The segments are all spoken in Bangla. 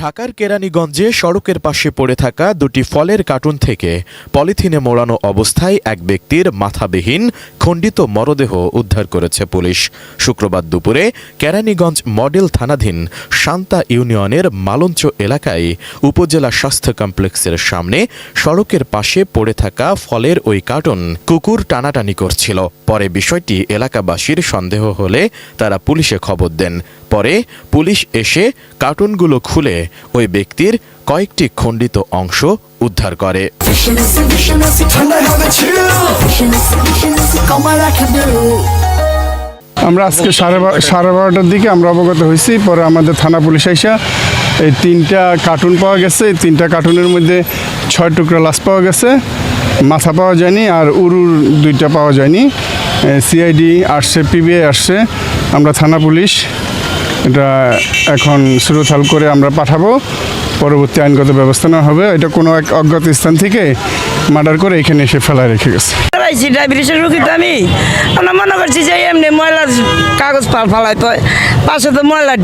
ঢাকার কেরানীগঞ্জে সড়কের পাশে পড়ে থাকা দুটি ফলের কার্টুন থেকে পলিথিনে মোড়ানো অবস্থায় এক ব্যক্তির মাথাবিহীন খণ্ডিত মরদেহ উদ্ধার করেছে পুলিশ। শুক্রবার দুপুরে কেরানীগঞ্জ মডেল থানাধীন শান্তা ইউনিয়নের মালঞ্চ এলাকায় উপজেলা স্বাস্থ্য কমপ্লেক্সের সামনে সড়কের পাশে পড়ে থাকা ফলের ওই কার্টুন কুকুর টানাটানি করছিল। পরে বিষয়টি এলাকাবাসীর সন্দেহ হলে তারা পুলিশে খবর দেন। পরে পুলিশ এসে কার্টুনগুলো খুলে ওই ব্যক্তির কয়েকটি খণ্ডিত অংশ উদ্ধার করে। আমরা আজকে সাড়ে সাড়ে বারোটার দিকে আমরা অবগত হয়েছি। পরে আমাদের থানা পুলিশ আইসা এই তিনটা কার্টুন পাওয়া গেছে। এই তিনটা কার্টুনের মধ্যে ছয় টুকরা লাশ পাওয়া গেছে। মাথা পাওয়া যায়নি আর উরুর দুইটা পাওয়া যায়নি। সিআইডি আসছে, পিবিআই আসছে। আমরা থানা পুলিশ এটা এখন সুরথাল করে আমরা পাঠাবো। পরবর্তী আইনগত ব্যবস্থা নেওয়া হবে। এটা কোনো এক অজ্ঞাত স্থান থেকে মার্ডার করে এখানে এসে ফেলায় রেখে গেছে। আমরা মনে এমনি কাগজ পাশে তো ময়লার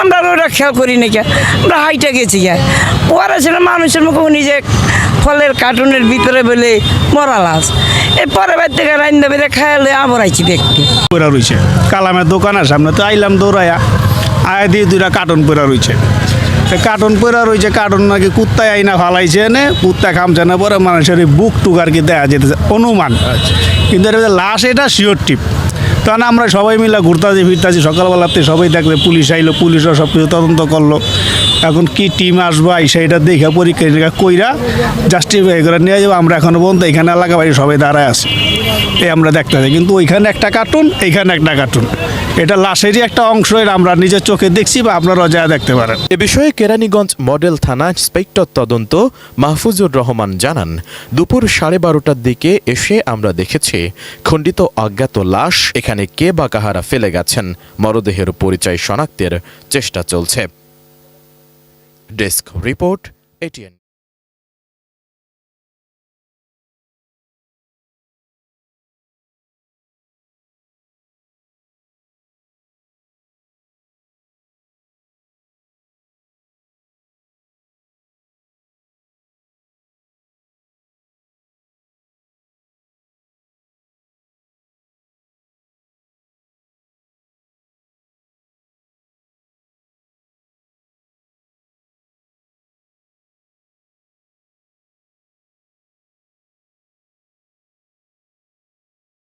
আমরা ওটা খেয়াল করি না কে। আমরা হাইটা গেছি কে। ওরা মানুষের মুখে নিজে ফলের কার্টুনের ভিতরে বলে মরা লাশ। এই পরে বাড়ি থেকে রাইন দেবে খায়ালে আমরাইছি দেখতে। পড়া রয়েছে কালামের দোকানের সামনে তো আইলাম দৌড়াইয়া আয় দিয়ে দুইটা কার্টন পড়া রয়েছে কার্টন পড়া রয়েছে কার্টন নাকি কুত্তায় আইনা ফালাইছে এনে কুত্তা খামছে না, পরে মানুষের বুক টুক আর কি দেখা যেতেছে, অনুমান। কিন্তু এর লাশ এটা শিওর টিপ তখন আমরা সবাই মিলে ঘুরতাছি, ফিরতাছি, সকালবেলাতে সবাই দেখলে পুলিশ আইলো পুলিশও সব কিছু তদন্ত করল। এখন কি টিম আসব, আইসা এটা দেখে পরীক্ষা কইরা জাস্টিফাই করে নিয়ে যাব। আমরা এখনও পর্যন্ত এখানে এলাকা বাড়ি সবাই দাঁড়ায় আছি। এ আমরা দেখতেছি কিন্তু ওইখানে একটা কার্টুন এইখানে একটা কার্টুন এটা লাশেরই একটা অংশ আমরা নিজের চোখে দেখছি বা আপনারাও যা দেখতে পারেন। এ বিষয়ে কেরানীগঞ্জ মডেল থানা ইন্সপেক্টর তদন্ত মাহফুজুর রহমান জানান। দুপুর সাড়ে বারোটার দিকে এসে আমরা দেখেছি, খণ্ডিত অজ্ঞাত লাশ, এখানে কে বা কাহারা ফেলে গেছেন, মরদেহের পরিচয় শনাক্তের চেষ্টা চলছে। Desk report ATN